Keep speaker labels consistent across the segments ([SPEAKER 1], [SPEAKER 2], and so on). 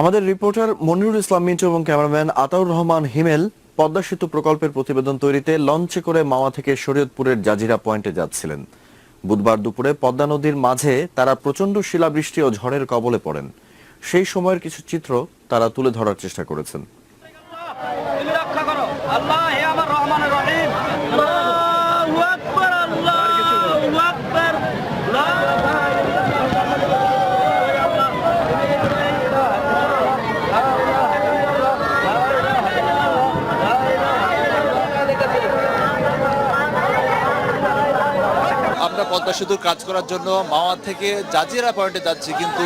[SPEAKER 1] আমাদের রিপোর্টার মনিরুল ইসলাম মিন্টু এবং ক্যামেরাম্যান আতাউর রহমান হিমেল পদ্মা সেতু প্রকল্পের প্রতিবেদন তৈরিতে লঞ্চে করে মাওয়া থেকে শরীয়তপুরের জাজিরা পয়েন্টে যাচ্ছিলেন। বুধবার দুপুরে পদ্মা নদীর মাঝে তারা প্রচণ্ড শিলাবৃষ্টি ও ঝড়ের কবলে পড়েন। সেই সময়ের কিছু চিত্র তারা তুলে ধরার চেষ্টা করেছেন।
[SPEAKER 2] আল্লাহ হে আমার রহমান রহিম আল্লাহু আকবার আল্লাহু আকবার লা
[SPEAKER 3] আমরা পদ্মা সেতুর কাজ করার জন্য মাওয়া থেকে জাজিরা পয়েন্টে যাচ্ছি, কিন্তু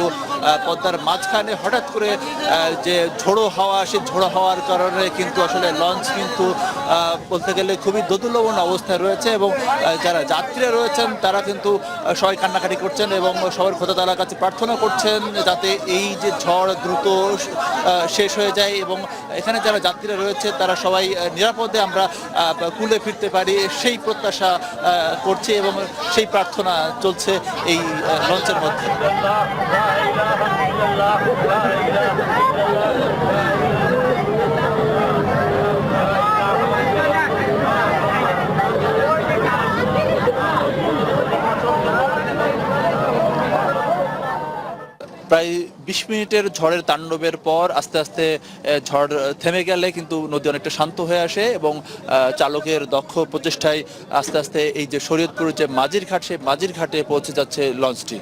[SPEAKER 3] পদ্মার মাঝখানে হঠাৎ করে যে ঝোড়ো হাওয়া, সেই ঝোড়ো হাওয়ার কারণে কিন্তু আসলে লঞ্চ কিন্তু বলতে গেলে খুবই দোদুল্যমান অবস্থায় রয়েছে এবং যারা যাত্রীরা রয়েছেন তারা কিন্তু সবাই কান্নাকাটি করছেন এবং সবার খোদা তালার কাছে প্রার্থনা করছেন যাতে এই যে ঝড় দ্রুত শেষ হয়ে যায় এবং এখানে যারা যাত্রীরা রয়েছে তারা সবাই নিরাপদে আমরা কুলে ফিরতে পারি, সেই প্রত্যাশা করছি এবং সেই প্রার্থনা চলছে এই লঞ্চের মধ্যে। প্রায় বিশ মিনিটের ঝড়ের তাণ্ডবের পর আস্তে আস্তে ঝড় থেমে গেলে কিন্তু নদী অনেকটা শান্ত হয়ে আসে এবং চালকের দক্ষ প্রচেষ্টায় আস্তে আস্তে এই যে শরীয়তপুরের যে মাঝির ঘাট, সেই মাঝির ঘাটে পৌঁছে যাচ্ছে লঞ্চটি।